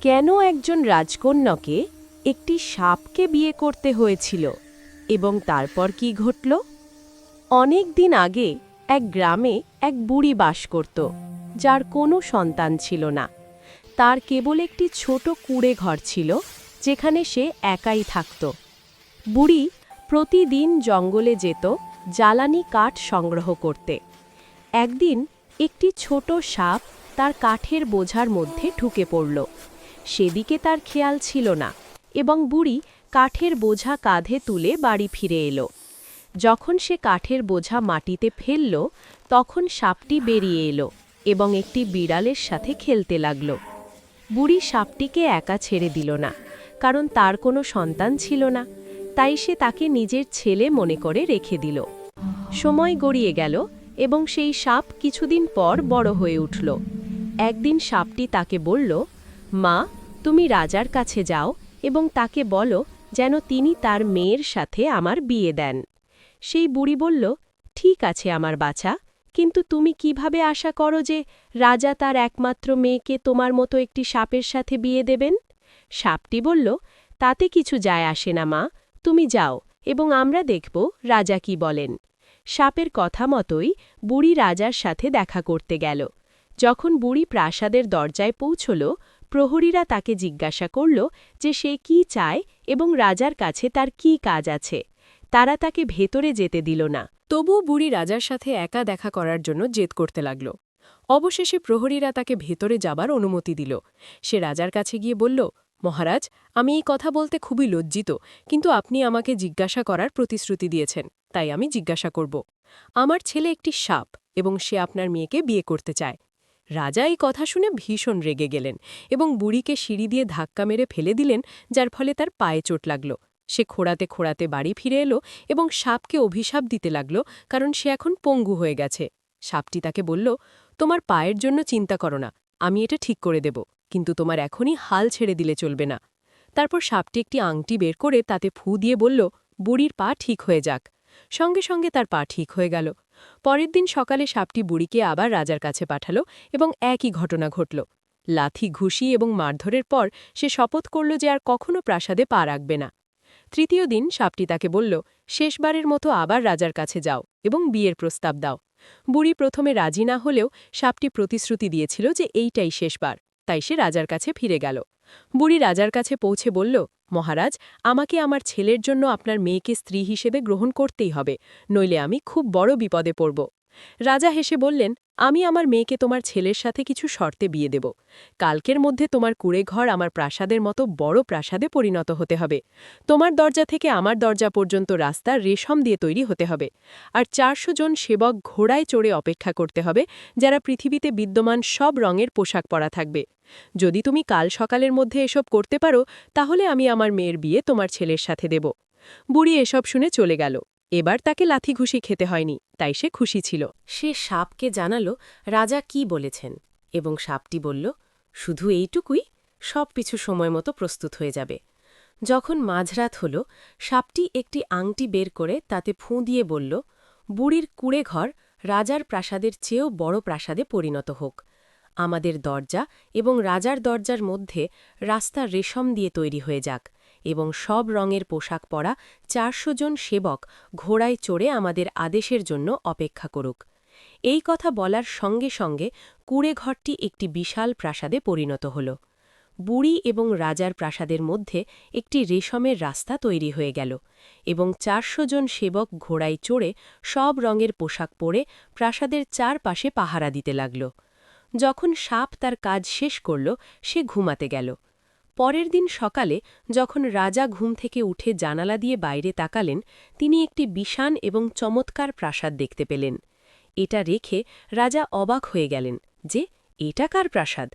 কেন একজন রাজকন্যাকে একটি সাপকে বিয়ে করতে হয়েছিল এবং তারপর কি ঘটল? অনেক দিন আগে এক গ্রামে এক বুড়ি বাস করত, যার কোনো সন্তান ছিল না। তার কেবল একটি ছোট কুড়ে ঘর ছিল, যেখানে সে একাই থাকত। বুড়ি প্রতিদিন জঙ্গলে যেত, জ্বালানি কাঠ সংগ্রহ করতে। একদিন একটি ছোট সাপ তার কাঠের বোঝার মধ্যে ঢুকে পড়ল। সেদিকে তার খেয়াল ছিল না এবং বুড়ি কাঠের বোঝা কাঁধে তুলে বাড়ি ফিরে এলো। যখন সে কাঠের বোঝা মাটিতে ফেলল, তখন সাপটি বেরিয়ে এলো এবং একটি বিড়ালের সাথে খেলতে লাগল। বুড়ি সাপটিকে একা ছেড়ে দিল না, কারণ তার কোনো সন্তান ছিল না, তাই সে তাকে নিজের ছেলে মনে করে রেখে দিল। সময় গড়িয়ে গেল এবং সেই সাপ কিছুদিন পর বড় হয়ে উঠল। একদিন সাপটি তাকে বলল, মা তুমি রাজার কাছে যাও এবং তাকে বলো যেন তিনি তার মেয়ের সাথে আমার বিয়ে দেন। সেই বুড়ি বলল, ঠিক আছে আমার বাছা, কিন্তু তুমি কীভাবে আশা করো যে রাজা তার একমাত্র মেয়েকে তোমার মতো একটি সাপের সাথে বিয়ে দেবেন? সাপটি বলল, তাতে কিছু যায় আসে না মা, তুমি যাও এবং আমরা দেখব রাজা কি বলেন। সাপের কথা মতোই বুড়ি রাজার সাথে দেখা করতে গেল। যখন বুড়ি প্রাসাদের দরজায় পৌঁছল প্রহরীরা তাকে জিজ্ঞাসা করল যে সে কি চায় এবং রাজার কাছে তার কি কাজ আছে। তারা তাকে ভেতরে যেতে দিল না। তবুও বুড়ি রাজার সাথে একা দেখা করার জন্য জেদ করতে লাগল। অবশেষে প্রহরীরা তাকে ভেতরে যাবার অনুমতি দিল। সে রাজার কাছে গিয়ে বলল, মহারাজ, আমি এই কথা বলতে খুবই লজ্জিত, কিন্তু আপনি আমাকে জিজ্ঞাসা করার প্রতিশ্রুতি দিয়েছেন, তাই আমি জিজ্ঞাসা করব। আমার ছেলে একটি সাপ এবং সে আপনার মেয়েকে বিয়ে করতে চায়। রাজা এই কথা শুনে ভীষণ রেগে গেলেন এবং বুড়িকে সিঁড়ি দিয়ে ধাক্কা মেরে ফেলে দিলেন, যার ফলে তার পায়ে চোট লাগল। সে খোড়াতে খোড়াতে বাড়ি ফিরে এলো এবং সাপকে অভিশাপ দিতে লাগল, কারণ সে এখন পঙ্গু হয়ে গেছে। সাপটি তাকে বলল, তোমার পায়ের জন্য চিন্তা করো না, আমি এটা ঠিক করে দেব, কিন্তু তোমার এখনই হাল ছেড়ে দিলে চলবে না। তারপর সাপটি একটি আংটি বের করে তাতে ফু দিয়ে বলল, বুড়ির পা ঠিক হয়ে যাক। সঙ্গে সঙ্গে তার পা ঠিক হয়ে গেল। পরের দিন সকালে সাপটি বুড়িকে আবার রাজার কাছে পাঠালো এবং একই ঘটনা ঘটল। লাথি, ঘুষি এবং মারধরের পর সে শপথ করল যে আর কখনো প্রাসাদে পা রাখবে না। তৃতীয় দিন সাপটি তাকে বলল, শেষবারের মতো আবার রাজার কাছে যাও এবং বিয়ের প্রস্তাব দাও। বুড়ি প্রথমে রাজি না হলেও সাপটি প্রতিশ্রুতি দিয়েছিল যে এইটাই শেষবার। তাই সে রাজার কাছে ফিরে গেল। বুড়ি রাজার কাছে পৌঁছে বলল মহারাজ, আমাকে আমার ছেলের জন্য আপনার মেয়েকে স্ত্রী হিসেবে গ্রহণ করতেই হবে, নইলে আমি খুব বড় বিপদে পড়ব। রাজা হেসে বললেন, আমি আমার মেয়েকে তোমার ছেলের সাথে কিছু শর্তে বিয়ে দেব। কালকের মধ্যে তোমার কুড়ে ঘর আমার প্রাসাদের মতো বড় প্রাসাদে পরিণত হতে হবে। তোমার দরজা থেকে আমার দরজা পর্যন্ত রাস্তা রেশম দিয়ে তৈরি হতে হবে। আর চারশো জন সেবক ঘোড়ায় চড়ে অপেক্ষা করতে হবে, যারা পৃথিবীতে বিদ্যমান সব রঙের পোশাক পরা থাকবে। যদি তুমি কাল সকালের মধ্যে এসব করতে পারো, তাহলে আমি আমার মেয়ের বিয়ে তোমার ছেলের সাথে দেব। বুড়ি এসব শুনে চলে গেল। এবার তাকে লাথি ঘুষি খেতে হয়নি, তাই সে খুশি ছিল। সে সাপকে জানালো, রাজা কি বলেছেন? এবং সাপটি বলল, শুধু এইটুকুই, সব কিছু সময় মতো প্রস্তুত হয়ে যাবে। যখন মাঝরাত হল, সাপটি একটি আংটি বের করে তাতে ফুঁ দিয়ে বলল, বুড়ির কুড়ে ঘর রাজার প্রাসাদের চেয়েও বড় প্রাসাদে পরিণত হোক। আমাদের দরজা এবং রাজার দরজার মধ্যে রাস্তা রেশম দিয়ে তৈরি হয়ে যাক। এবং সব রঙের পোশাক পরা চারশো জন সেবক ঘোড়ায় চড়ে আমাদের আদেশের জন্য অপেক্ষা করুক। এই কথা বলার সঙ্গে সঙ্গে কুড়ে ঘরটি একটি বিশাল প্রাসাদে পরিণত হল। বুড়ি এবং রাজার প্রাসাদের মধ্যে একটি রেশমের রাস্তা তৈরি হয়ে গেল এবং চারশো জন সেবক ঘোড়ায় চড়ে সব রঙের পোশাক পরে প্রাসাদের চারপাশে পাহারা দিতে লাগল। যখন সাপ তার কাজ শেষ করল, সে ঘুমাতে গেল। পরের দিন সকালে যখন রাজা ঘুম থেকে উঠে জানালা দিয়ে বাইরে তাকালেন, তিনি একটি বিশান এবং চমৎকার প্রাসাদ দেখতে পেলেন। এটা রেখে রাজা অবাক হয়ে গেলেন, যে, এটা কার প্রাসাদ?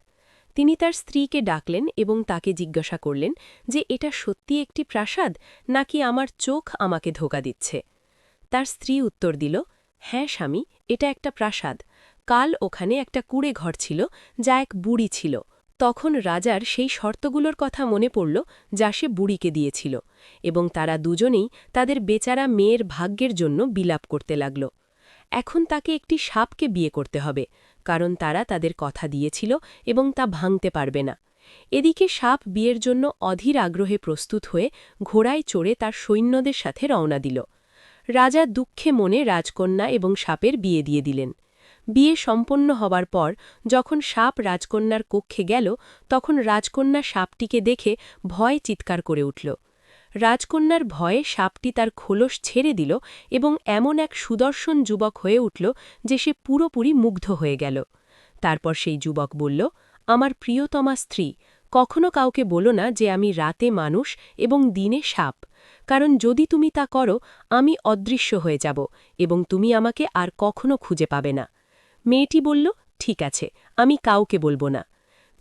তিনি তার স্ত্রীকে ডাকলেন এবং তাকে জিজ্ঞাসা করলেন, যে, এটা সত্যি একটি প্রাসাদ, নাকি আমার চোখ আমাকে ধোকা দিচ্ছে? তার স্ত্রী উত্তর দিল হ্যাঁ স্বামী, এটা একটা প্রাসাদ। কাল ওখানে একটা কুড়ে ঘর ছিল, যা এক বুড়ি ছিল। তখন রাজার সেই শর্তগুলোর কথা মনে পড়ল যা সে বুড়িকে দিয়েছিল এবং তারা দুজনেই তাদের বেচারা মেয়ের ভাগ্যের জন্য বিলাপ করতে লাগল। এখন তাকে একটি সাপকে বিয়ে করতে হবে, কারণ তারা তাদের কথা দিয়েছিল এবং তা ভাঙতে পারবে না। এদিকে সাপ বিয়ের জন্য অধীর আগ্রহে প্রস্তুত হয়ে ঘোড়ায় চড়ে তার সৈন্যদের সাথে রওনা দিল। রাজা দুঃখে মনে রাজকন্যা এবং সাপের বিয়ে দিয়ে দিলেন। বিয়ে সম্পন্ন হবার পর যখন সাপ রাজকন্যার কক্ষে গেল, তখন রাজকন্যা সাপটিকে দেখে ভয় চিৎকার করে উঠল। রাজকন্যার ভয়ে সাপটি তার খোলস ছেড়ে দিল এবং এমন এক সুদর্শন যুবক হয়ে উঠল যে সে পুরোপুরি মুগ্ধ হয়ে গেল। তারপর সেই যুবক বলল, আমার প্রিয়তমা স্ত্রী, কখনো কাউকে বলো না যে আমি রাতে মানুষ এবং দিনে সাপ। কারণ যদি তুমি তা করো, আমি অদৃশ্য হয়ে যাব এবং তুমি আমাকে আর কখনো খুঁজে পাবে না। মেয়েটি বলল, ঠিক আছে, আমি কাউকে বলব না।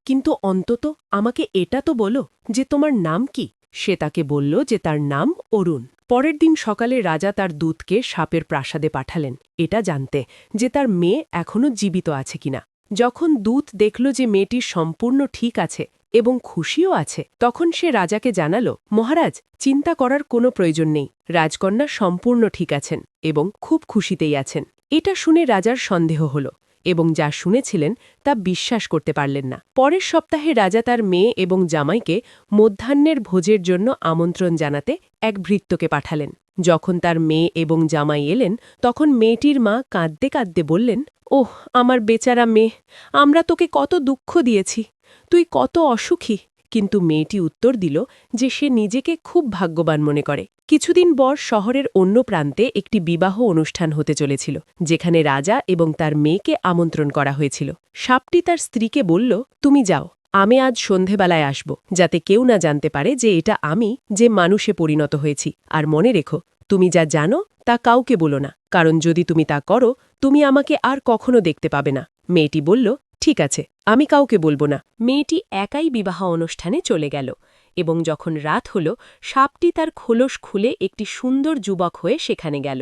কিন্তু অন্তত আমাকে এটা তো বলো যে তোমার নাম কি? সে তাকে বলল যে তার নাম অরুণ। পরের দিন সকালে রাজা তার দূতকে সাপের প্রাসাদে পাঠালেন। এটা জানতে যে তার মেয়ে এখনও জীবিত আছে কিনা। যখন দূত দেখল যে মেয়েটি সম্পূর্ণ ঠিক আছে এবং খুশিও আছে, তখন সে রাজাকে জানাল, মহারাজ, চিন্তা করার কোনো প্রয়োজন নেই। রাজকন্যা সম্পূর্ণ ঠিক আছেন এবং খুব খুশিতেই আছেন। এটা শুনে রাজার সন্দেহ হল এবং যা শুনেছিলেন তা বিশ্বাস করতে পারলেন না। পরের সপ্তাহে রাজা তার মেয়ে এবং জামাইকে মধ্যাহ্নের ভোজের জন্য আমন্ত্রণ জানাতে এক ভৃত্যকে পাঠালেন। যখন তার মেয়ে এবং জামাই এলেন, তখন মেয়েটির মা কাঁদতে কাঁদতে বললেন, ওহ, আমার বেচারা মেয়ে, আমরা তোকে কত দুঃখ দিয়েছি, তুই কত অসুখী কিন্তু মেয়েটি উত্তর দিল যে সে নিজেকে খুব ভাগ্যবান মনে করে। কিছুদিন পর শহরের অন্য প্রান্তে একটি বিবাহ অনুষ্ঠান হতে চলেছিল, যেখানে রাজা এবং তার মেয়েকে আমন্ত্রণ করা হয়েছিল। সাপটি তার স্ত্রীকে বলল, তুমি যাও, আমি আজ সন্ধেবেলায় আসব, যাতে কেউ না জানতে পারে যে এটা আমি, যে মানুষে পরিণত হয়েছি। আর মনে রেখো, তুমি যা জানো, তা কাউকে বলো না, কারণ যদি তুমি তা করো, তুমি আমাকে আর কখনো দেখতে পাবে না। মেয়েটি বলল ঠিক আছে, আমি কাউকে বলব না। মেয়েটি একাই বিবাহ অনুষ্ঠানে চলে গেল এবং যখন রাত হল, সাপটি তার খোলস খুলে একটি সুন্দর যুবক হয়ে সেখানে গেল।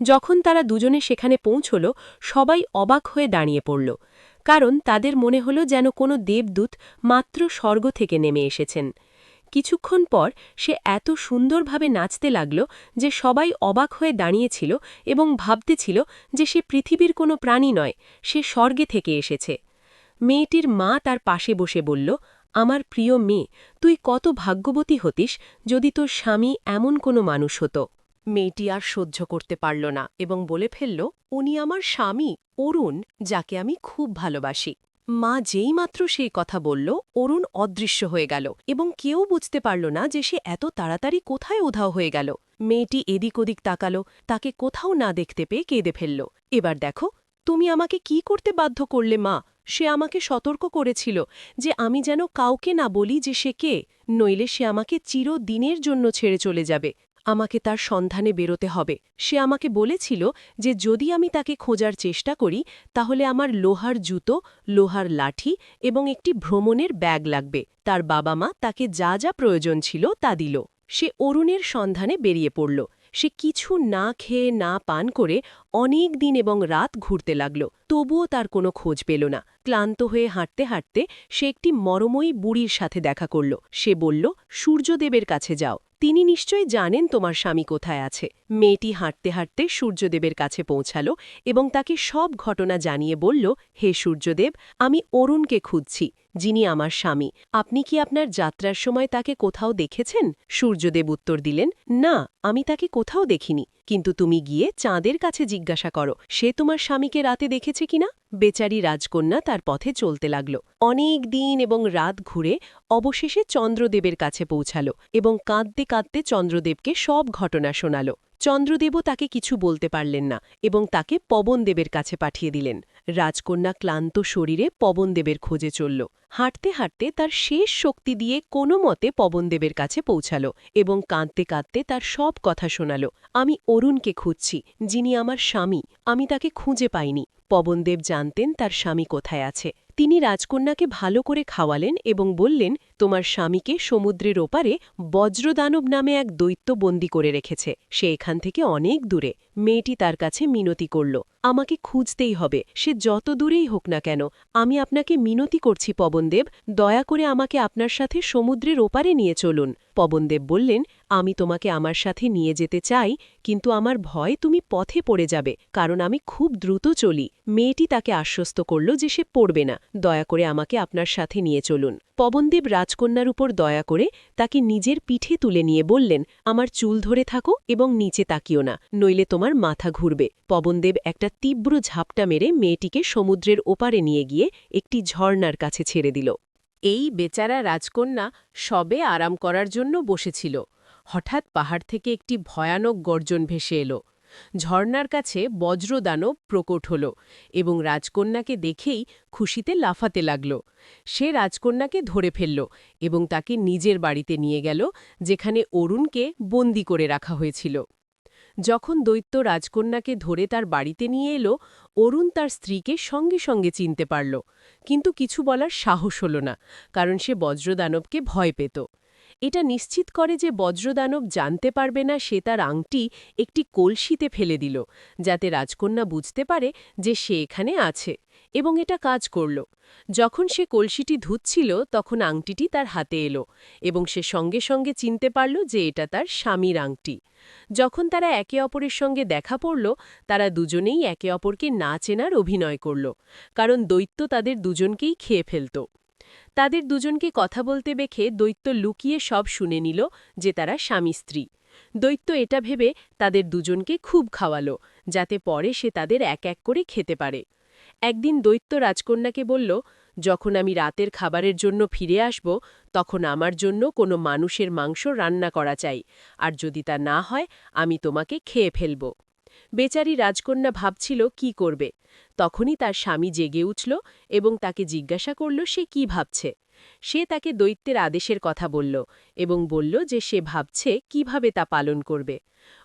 যখন তারা দুজনে সেখানে পৌঁছল, সবাই অবাক হয়ে দাঁড়িয়ে পড়ল, কারণ তাদের মনে হল যেন কোনো দেবদূত মাত্র স্বর্গ থেকে নেমে এসেছেন। কিছুক্ষণ পর সে এত সুন্দরভাবে নাচতে লাগল যে সবাই অবাক হয়ে দাঁড়িয়েছিল এবং ভাবতেছিল যে সে পৃথিবীর কোনো প্রাণী নয়, সে স্বর্গে থেকে এসেছে। মেয়েটির মা তার পাশে বসে বলল, আমার প্রিয় মেয়ে, তুই কত ভাগ্যবতী হতিস যদি তোর স্বামী এমন কোনো মানুষ হতো মেয়েটি আর সহ্য করতে পারল না এবং বলে ফেলল, উনি আমার স্বামী, অরুণ, যাকে আমি খুব ভালোবাসি। মা যেইমাত্র সেই কথা বলল, অরুণ অদৃশ্য হয়ে গেল এবং কেউ বুঝতে পারল না যে সে এত তাড়াতাড়ি কোথায় উধাও হয়ে গেল। মেয়েটি এদিক ওদিক তাকাল, তাকে কোথাও না দেখতে পেয়ে কেঁদে ফেলল। এবার দেখো, তুমি আমাকে কি করতে বাধ্য করলে মা? সে আমাকে সতর্ক করেছিল যে আমি যেন কাউকে না বলি যে সে কে, নইলে সে আমাকে চিরদিনের জন্য ছেড়ে চলে যাবে। আমাকে তার সন্ধানে বেরোতে হবে। সে আমাকে বলেছিল যে যদি আমি তাকে খোঁজার চেষ্টা করি, তাহলে আমার লোহার জুতো, লোহার লাঠি এবং একটি ভ্রমণের ব্যাগ লাগবে। তার বাবা মা তাকে যা যা প্রয়োজন ছিল তা দিল। সে অরুণের সন্ধানে বেরিয়ে পড়ল। সে কিছু না খেয়ে না পান করে অনেক দিন এবং রাত ঘুরতে লাগল। তবুও তার কোনো খোঁজ পেল না। ক্লান্ত হয়ে হাঁটতে হাঁটতে সে একটি মরময়ী বুড়ির সাথে দেখা করল। সে বলল, সূর্যদেবের কাছে যাও। তিনি নিশ্চয়ই জানেন তোমার স্বামী কোথায় আছে। মেয়েটি হাঁটতে হাঁটতে সূর্যদেবের কাছে পৌঁছাল এবং তাকে সব ঘটনা জানিয়ে বলল, হে সূর্যদেব, আমি অরুণকে খুঁজছি। যিনি আমার স্বামী। আপনি কি আপনার যাত্রার সময় তাকে কোথাও দেখেছেন? সূর্যদেব উত্তর দিলেন, না, আমি তাকে কোথাও দেখিনি। কিন্তু তুমি গিয়ে চাঁদের কাছে জিজ্ঞাসা করো, সে তোমার স্বামীকে রাতে দেখেছে কিনা? বেচারি রাজকন্যা তার পথে চলতে লাগল। অনেক দিন এবং রাত ঘুরে অবশেষে চন্দ্রদেবের কাছে পৌঁছাল এবং কাঁদতে কাঁদতে চন্দ্রদেবকে সব ঘটনা শোনাল। চন্দ্রদেবও তাকে কিছু বলতে পারলেন না এবং তাকে পবনদেবের কাছে পাঠিয়ে দিলেন। রাজকন্যা ক্লান্ত শরীরে পবনদেবের খোঁজে চলল। হাঁটতে হাঁটতে তার শেষ শক্তি দিয়ে কোনো মতে পবনদেবের কাছে পৌঁছাল এবং কাঁদতে কাঁদতে তার সব কথা শোনাল। আমি অরুণকে খুঁজছি, যিনি আমার স্বামী, আমি তাকে খুঁজে পাইনি। পবনদেব জানতেন তার স্বামী কোথায় আছে। তিনি রাজকন্যাকে ভালো করে খাওয়ালেন এবং বললেন, তোমার স্বামীকে সমুদ্রের ওপারে বজ্রদানব নামে এক দৈত্য বন্দি করে রেখেছে। সে এখান থেকে অনেক দূরে। মেয়েটি তার কাছে মিনতি করল, আমাকে খুঁজতেই হবে। সে যত দূরেই হোক না কেন, আমি আপনাকে মিনতি করছি, পবনদেব। দয়া করে আমাকে আপনার সাথে সমুদ্রের ওপারে নিয়ে চলুন। পবনদেব বললেন আমি তোমাকে আমার সাথে নিয়ে যেতে চাই, কিন্তু আমার ভয় তুমি পথে পড়ে যাবে, কারণ আমি খুব দ্রুত চলি। মেয়েটি তাকে আশ্বস্ত করল যে সে পড়বে না। দয়া করে আমাকে আপনার সাথে নিয়ে চলুন। পবনদেব রাজকন্যার উপর দয়া করে তাকে নিজের পিঠে তুলে নিয়ে বললেন, আমার চুল ধরে থাকো এবং নিচে তাকিও না, নইলে তোমার মাথা ঘুরবে। পবনদেব একটা তীব্র ঝাপটা মেরে মেয়েটিকে সমুদ্রের ওপারে নিয়ে গিয়ে একটি ঝর্ণার কাছে ছেড়ে দিল। এই বেচারা রাজকন্যা সবে আরাম করার জন্য বসেছিল। হঠাৎ পাহাড় থেকে একটি ভয়ানক গর্জন ভেসে এলো। ঝর্ণার কাছে বজ্রদানব প্রকট হল এবং রাজকন্যাকে দেখেই খুশিতে লাফাতে লাগল। সে রাজকন্যাকে ধরে ফেলল এবং তাকে নিজের বাড়িতে নিয়ে গেল, যেখানে অরুণকে বন্দি করে রাখা হয়েছিল। যখন দৈত্য রাজকন্যাকে ধরে তার বাড়িতে নিয়ে এলো, অরুণ তার স্ত্রীকে সঙ্গে সঙ্গে চিনতে পারল। কিন্তু কিছু বলার সাহস হল না, কারণ সে বজ্রদানবকে ভয় পেত। এটা নিশ্চিত করে যে বজ্রদানব জানতে পারবে না সে তার আংটি একটি কলসিতে ফেলে দিল, যাতে রাজকন্যা বুঝতে পারে যে সে এখানে আছে এবং এটা কাজ করল। যখন সে কলসিটি ধুচ্ছিল, তখন আংটিটি তার হাতে এলো এবং সে সঙ্গে সঙ্গে চিনতে পারল যে এটা তার স্বামীর আংটি। যখন তারা একে অপরের সঙ্গে দেখা পড়ল, তারা দুজনেই একে অপরকে না চেনার অভিনয় করল, কারণ দৈত্য তাদের দুজনকেই খেয়ে ফেলত। তাদের দুজনকে কথা বলতে দেখে দৈত্য লুকিয়ে সব শুনে নিল যে তারা স্বামী স্ত্রী। দৈত্য এটা ভেবে তাদের দুজনকে খুব খাওয়ালো, যাতে পরে সে তাদের এক এক করে খেতে পারে। একদিন দৈত্য রাজকন্যাকে বলল, যখন আমি রাতের খাবারের জন্য ফিরে আসব, তখন আমার জন্য কোনো মানুষের মাংস রান্না করা চাই, আর যদি তা না হয়, আমি তোমাকে খেয়ে ফেলব। বেচারি রাজকন্যা ভাবছিল কি করবে। তখনই তার স্বামী জেগে উঠল এবং তাকে জিজ্ঞাসা করল সে কি ভাবছে। সে তাকে দৈত্যের আদেশের কথা বলল এবং বলল যে সে ভাবছে কীভাবে তা পালন করবে।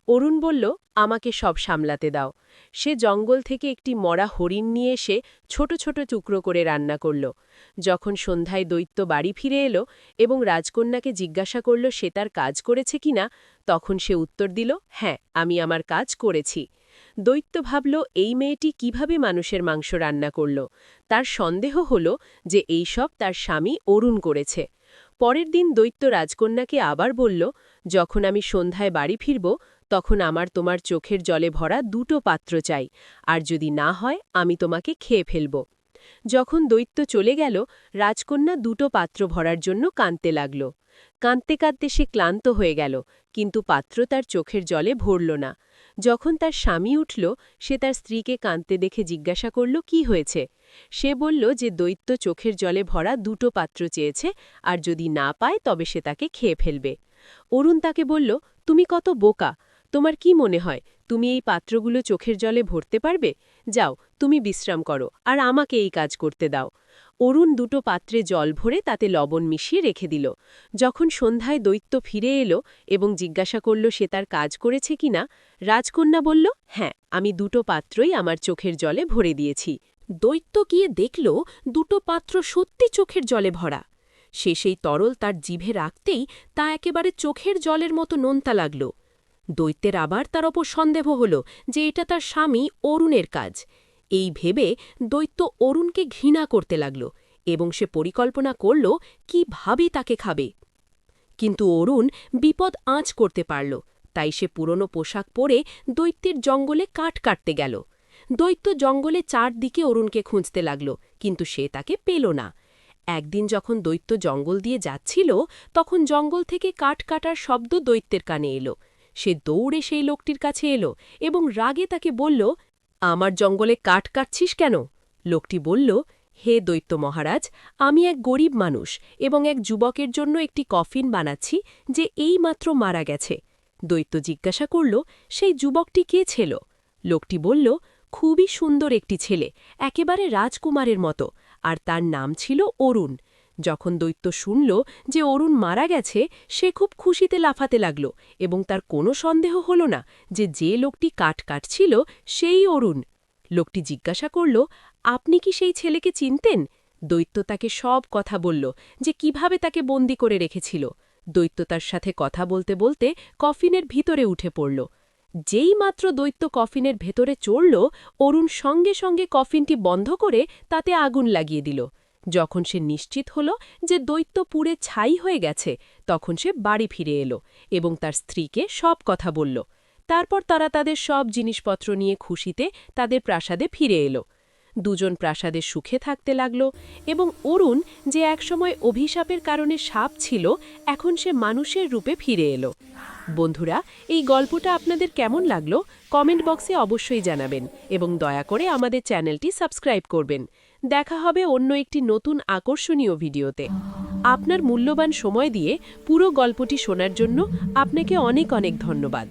অরুণ বলল, আমাকে সব সামলাতে দাও। সে জঙ্গল থেকে একটি মরা হরিণ নিয়ে এসে ছোট ছোট টুকরো করে রান্না করল। যখন সন্ধ্যায় দৈত্য বাড়ি ফিরে এলো এবং রাজকন্যাকে জিজ্ঞাসা করল, সে তার কাজ করেছে কিনা? তখন সে উত্তর দিল হ্যাঁ আমি আমার কাজ করেছি। দৈত্য ভাবল, এই মেয়েটি কীভাবে মানুষের মাংস রান্না করল? তার সন্দেহ হল যে এই সব তার স্বামী অরুণ করেছে। পরের দিন দৈত্য রাজকন্যাকে আবার বলল, যখন আমি সন্ধ্যায় বাড়ি ফিরব, তখন আমার তোমার চোখের জলে ভরা দুটো পাত্র চাই, আর যদি না হয়, আমি তোমাকে খেয়ে ফেলব। যখন দৈত্য চলে গেল, রাজকন্যা দুটো পাত্র ভরার জন্য কাঁদতে লাগল। কাঁদতে কাঁদতে সে ক্লান্ত হয়ে গেল, কিন্তু পাত্র তার চোখের জলে ভরল না। যখন তার স্বামী উঠল, সে তার স্ত্রীকে কাঁদতে দেখে জিজ্ঞাসা করল, কি হয়েছে? সে বলল যে দৈত্য চোখের জলে ভরা দুটো পাত্র চেয়েছে, আর যদি না পায়, তবে সে তাকে খেয়ে ফেলবে। অরুণ তাকে বলল, তুমি কত বোকা, তোমার কি মনে হয়? তুমি এই পাত্রগুলো চোখের জলে ভরতে পারবে? যাও, তুমি বিশ্রাম করো, আর আমাকে এই কাজ করতে দাও। অরুণ দুটো পাত্রে জল ভরে তাতে লবণ মিশিয়ে রেখে দিল। যখন সন্ধ্যায় দৈত্য ফিরে এলো এবং জিজ্ঞাসা করল সে তার কাজ করেছে কিনা রাজকন্যা বলল হ্যাঁ আমি দুটো পাত্রই আমার চোখের জলে ভরে দিয়েছি। দৈত্য গিয়ে দেখল দুটো পাত্র সত্যি চোখের জলে ভরা। সে সেই তরল তার জিভে রাখতেই তা একেবারে চোখের জলের মতো নোনতা লাগল। দৈত্যের আবার তার ওপর সন্দেহ হল যে এটা তার স্বামী অরুণের কাজ। এই ভেবে দৈত্য অরুণকে ঘৃণা করতে লাগল এবং সে পরিকল্পনা করল কীভাবে তাকে খাবে? কিন্তু অরুণ বিপদ আঁচ করতে পারল, তাই সে পুরনো পোশাক পরে দৈত্যের জঙ্গলে কাঠ কাটতে গেল। দৈত্য জঙ্গলে চারদিকে অরুণকে খুঁজতে লাগল, কিন্তু সে তাকে পেল না। একদিন যখন দৈত্য জঙ্গল দিয়ে যাচ্ছিল, তখন জঙ্গল থেকে কাঠ কাটার শব্দ দৈত্যের কানে এলো। সে দৌড়ে সেই লোকটির কাছে এলো এবং রাগে তাকে বলল, আমার জঙ্গলে কাঠ কাটছিস কেন? লোকটি বলল, হে দৈত্য মহারাজ, আমি এক গরিব মানুষ এবং এক যুবকের জন্য একটি কফিন বানাচ্ছি যে এইমাত্র মারা গেছে। দৈত্য জিজ্ঞাসা করল, সেই যুবকটি কে ছিল? লোকটি বলল, খুবই সুন্দর একটি ছেলে, একেবারে রাজকুমারের মতো, আর তার নাম ছিল অরুণ। যখন দৈত্য শুনল যে অরুণ মারা গেছে, সে খুব খুশিতে লাফাতে লাগল এবং তার কোনো সন্দেহ হল না যে যে লোকটি কাঠ কাটছিল সেই অরুণ। লোকটি জিজ্ঞাসা করল, আপনি কি সেই ছেলেকে চিনতেন? দৈত্য তাকে সব কথা বলল যে কীভাবে তাকে বন্দি করে রেখেছিল। দৈত্য তার সাথে কথা বলতে বলতে কফিনের ভিতরে উঠে পড়ল। যেই মাত্র দৈত্য কফিনের ভেতরে চড়ল, অরুণ সঙ্গে সঙ্গে কফিনটি বন্ধ করে তাতে আগুন লাগিয়ে দিল। যখন সে নিশ্চিত হল যে দৈত্য পুড়ে ছাই হয়ে গেছে, তখন সে বাড়ি ফিরে এলো এবং তার স্ত্রীকে সব কথা বলল। তারপর তারা তাদের সব জিনিসপত্র নিয়ে খুশিতে তাদের প্রাসাদে ফিরে এলো। দুজন প্রাসাদে সুখে থাকতে লাগল এবং অরুণ যে একসময় অভিশাপের কারণে সাপ ছিল, এখন সে মানুষের রূপে ফিরে এলো। বন্ধুরা, এই গল্পটা আপনাদের কেমন লাগল? কমেন্ট বক্সে অবশ্যই জানাবেন এবং দয়া করে আমাদের চ্যানেলটি সাবস্ক্রাইব করবেন। দেখা হবে অন্য একটি নতুন আকর্ষণীয় ভিডিওতে। আপনার মূল্যবান সময় দিয়ে পুরো গল্পটি শোনার জন্য আপনাকে অনেক অনেক ধন্যবাদ।